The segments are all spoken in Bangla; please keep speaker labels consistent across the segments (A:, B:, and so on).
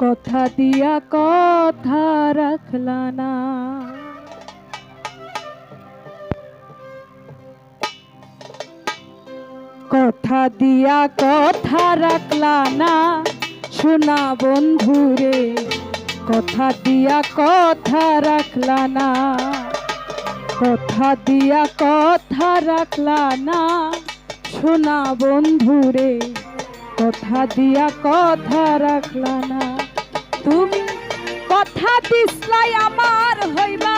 A: কথা দিয়া কথা রাখলা না। কথা দিয়া কথা রাখলা না। শোনা বন্ধুরে কথা দিয়া কথা রাখলা না। কথা দিয়া কথা রাখলা না। শোনা বন্ধুরে কথা দিয়া কথা রাখলা না। তুমি কথা দিসলাই আমার হইবা,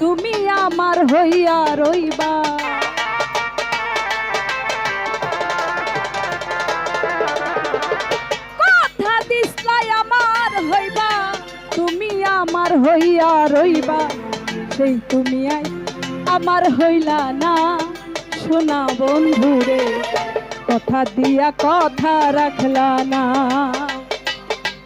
A: তুমি আমার হইয়া রইবা। কথা দিসলাই আমার হইবা, তুমি আমার হইয়া রইবা। সেই তুমি আই আমার হইলা না শোনা বন্ধুরে, কথা দিয়া কথা রাখলা না।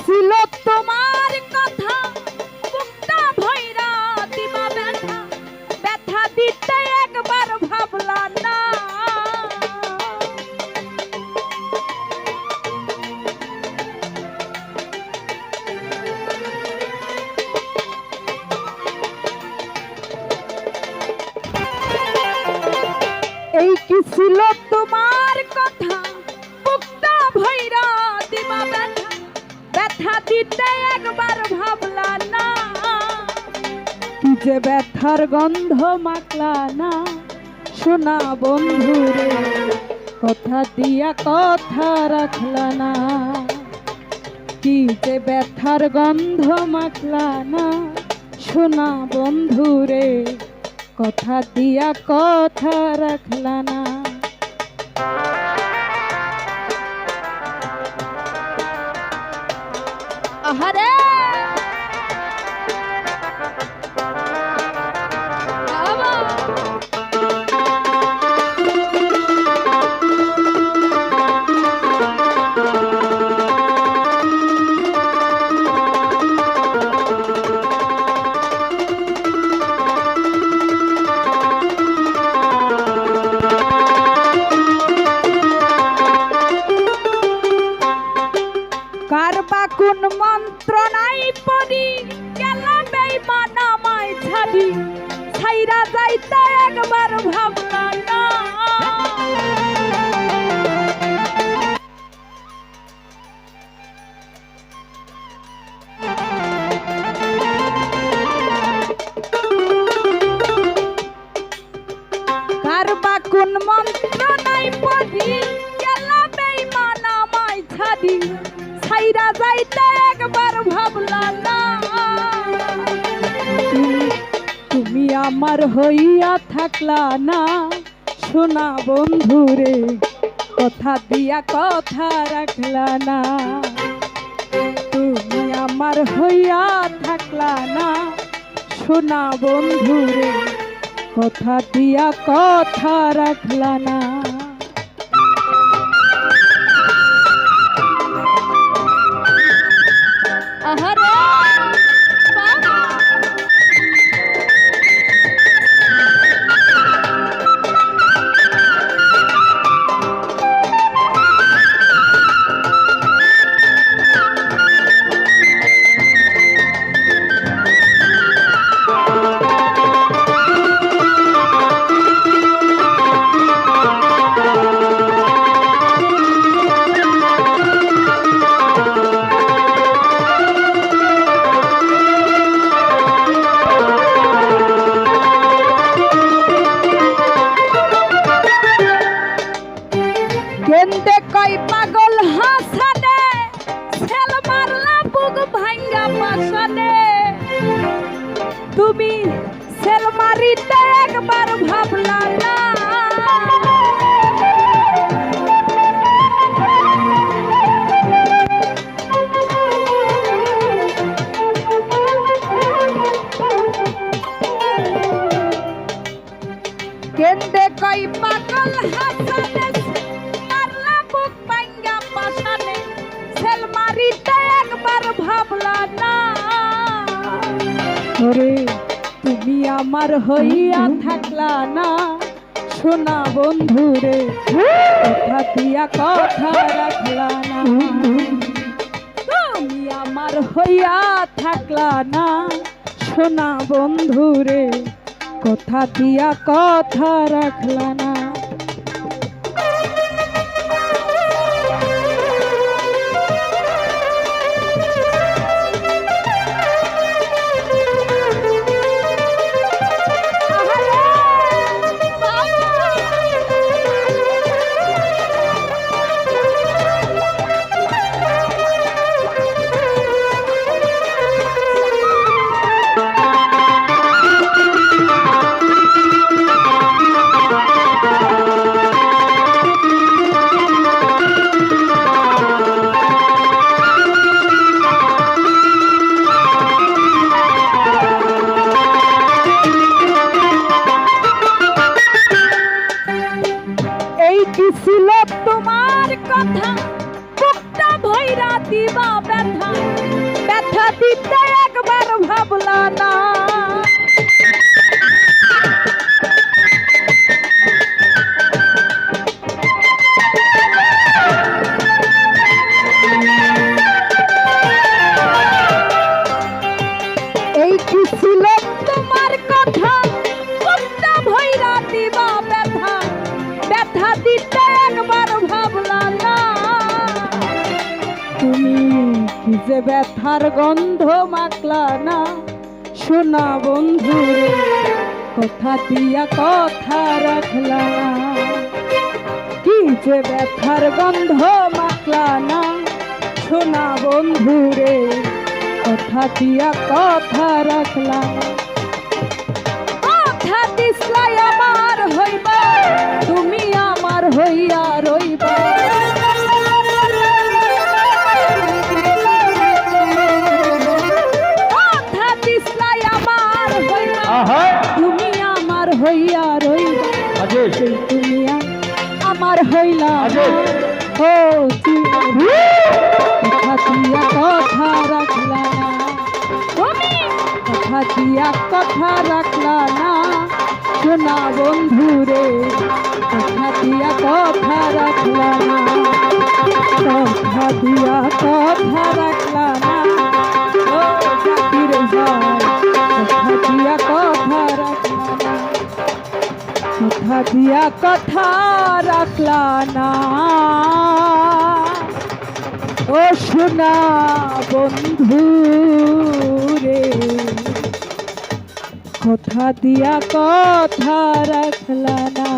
A: ছিল তোমার যে ব্যথার গন্ধ মাকলা না শোনা বন্ধুরে, কথা দিয়া কথা রাখলা না। কি যে ব্যথার গন্ধ মাকলা না শোনা বন্ধুরে, কথা দিয়া কথা রাখলা না। ছাড়ি ছাইরা যাইতে একবার ভাবলা না। তুমি আমার হইয়া থাকলা না। শোনা বন্ধুরে, কথা দিয়া কথা রাখলা না। তুমি আমার হইয়া থাকলা না। শোনা বন্ধুরে, কথা দিয়া কথা রাখলা না। তুমি সেল মারিতে একবার ভাবলা না। কেন্দে কই পাগল হাসানে মারলা বুক পাঙ্গা পাশানে সেল মারিতে একবার ভাবলা না। ওরে তুমি আমার হইয়া থাকলা না। শোনা বন্ধুরে, কথা দিয়া কথা রাখলা না। তুমি আমার হইয়া থাকলা না। শোনা বন্ধুরে, কথা দিয়া কথা রাখলা ব্যথা দিতে একবার ভাবলা যে ব্যথার গন্ধ মাকলা না। শোনা বন্ধু কথা দিয়া কথা রাখলা কি যে ব্যথার গন্ধ মাকলা না। শোনা বন্ধু রে, কথা দিয়া কথা রাখলা রইবা সেই তুমি আমার হইলা ও তুমি কথা দিয়া কথা রাখলা না। কথা দিয়া কথা রাখলা না। শোনা বন্ধু রে কথা দিয়া কথা রাখলা না। কথা দিয়া কথা রাখলা না। ও জাতির ভাই কথা দিয়া কথা কথা দিয়া কথা রাখলা না। ও শোনা বন্ধু রে কথা দিয়া কথা রাখলা না।